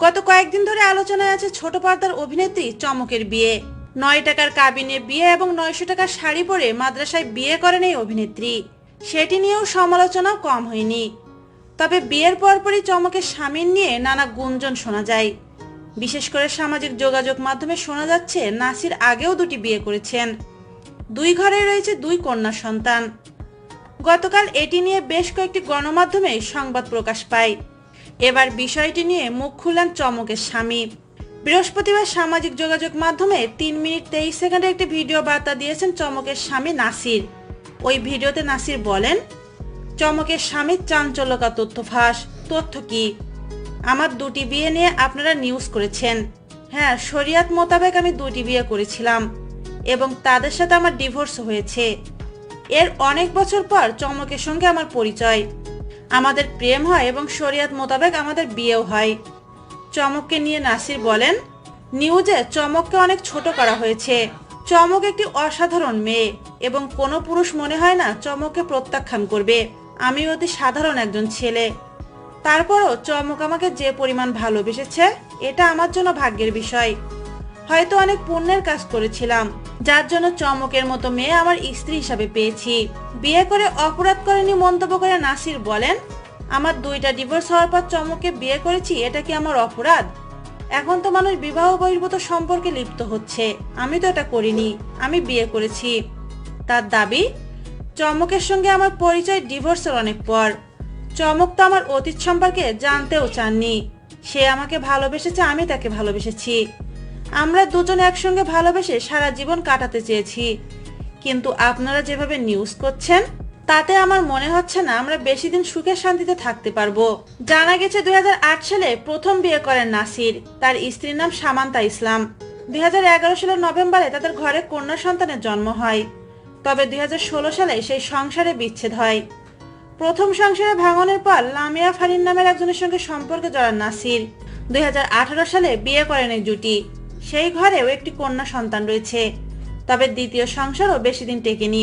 গত কয়েকদিন ধরে আলোচনায় আছে ছোট পর্দার অভিনেত্রী চমকের বিয়ে। নয় টাকার কাবিনে বিয়ে এবং নয়শো টাকার শাড়ি পরে মাদ্রাসায় বিয়ে করেন এই অভিনেত্রী। সেটি নিয়েও সমালোচনাও কম হয়নি। তবে বিয়ের পরপরই চমকের স্বামীর নিয়ে নানা গুঞ্জন শোনা যায়। বিশেষ করে সামাজিক যোগাযোগ মাধ্যমে শোনা যাচ্ছে, নাসির আগেও দুটি বিয়ে করেছেন। দুই ঘরে রয়েছে দুই কন্যা সন্তান। গতকাল এটি নিয়ে বেশ কয়েকটি গণমাধ্যমে সংবাদ প্রকাশ পায়। এবার বিষয়টি নিয়ে মুখ খুললেন চমকের স্বামী। বৃহস্পতিবার সামাজিক যোগাযোগ মাধ্যমে তিন মিনিট তেইশ সেকেন্ডে একটি ভিডিও বার্তা দিয়েছেন চমকের স্বামী নাসির। ওই ভিডিওতে নাসির বলেন, চমকের স্বামীর চাঞ্চল্যকা তথ্য ফাঁস। তথ্য কি? আমার দুটি বিয়ে নিয়ে আপনারা নিউজ করেছেন। হ্যাঁ শরিয়াত মোতাবেক আমি দুটি বিয়ে করেছিলাম এবং তাদের সাথে আমার ডিভোর্স হয়েছে। এর অনেক বছর পর চমকের সঙ্গে আমার পরিচয়। আমাদের প্রেম হয় এবং শরিয়াত মোতাবেক আমাদের বিয়েও হয়। চমককে নিয়ে নাসির বলেন, নিউজে চমককে অনেক ছোট করা হয়েছে। চমক একটি অসাধারণ মেয়ে এবং কোনো পুরুষ মনে হয় না চমককে প্রত্যাখ্যান করবে। আমি অতি সাধারণ একজন ছেলে। তারপরও চমক আমাকে যে পরিমাণ ভালোবেসেছে, এটা আমার জন্য ভাগ্যের বিষয়। হয়তো অনেক পুণ্যের কাজ করেছিলাম, যার জন্য চমকের মতো মেয়ে আমার স্ত্রী হিসাবে পেয়েছি। বিয়ে করে অপরাধ করেনি মন্তব্য করে নাসির বলেন, আমার দুইটা ডিভোর্স হওয়ার পর চমককে বিয়ে করেছি, এটা কি আমার অপরাধ? এখন তো মানুষ বিবাহ বহির্ভূত সম্পর্কে লিপ্ত হচ্ছে, আমি তো এটা করিনি, আমি বিয়ে করেছি। তার দাবি, চমকের সঙ্গে আমার পরিচয় ডিভোর্সের অনেক পর। চমক তো আমার অতীত সম্পর্কে জানতেও চাননি। সে আমাকে ভালোবেসেছে, আমি তাকে ভালোবেসেছি। আমরা দুজন একসঙ্গে ভালোবেসে সারা জীবন কাটাতে চেয়েছি। কিন্তু আপনারা যেভাবে নিউজ করছেন, তাতে আমার মনে হচ্ছে না আমরা বেশি দিন সুখে শান্তিতে থাকতে পারব। জানা গেছে দু হাজার আট সালে প্রথম বিয়ে করেন নাসির। তার স্ত্রীর নাম সামান্তা ইসলাম। দু হাজার এগারো সালের নভেম্বরে তাদের ঘরে কন্যা সন্তানের জন্ম হয়। তবে দুই হাজার ষোলো সালে সেই সংসারে বিচ্ছেদ হয়। প্রথম সংসারে ভাঙনের পর লামিয়া ফারিন নামের একজনের সঙ্গে সম্পর্কে জড়ান নাসির। দুই হাজার আঠারো সালে বিয়ে করেন এই জুটি। সেই ঘরেও একটি কন্যা সন্তান রয়েছে। তবে দ্বিতীয় সংসারও বেশি দিন টেকেনি।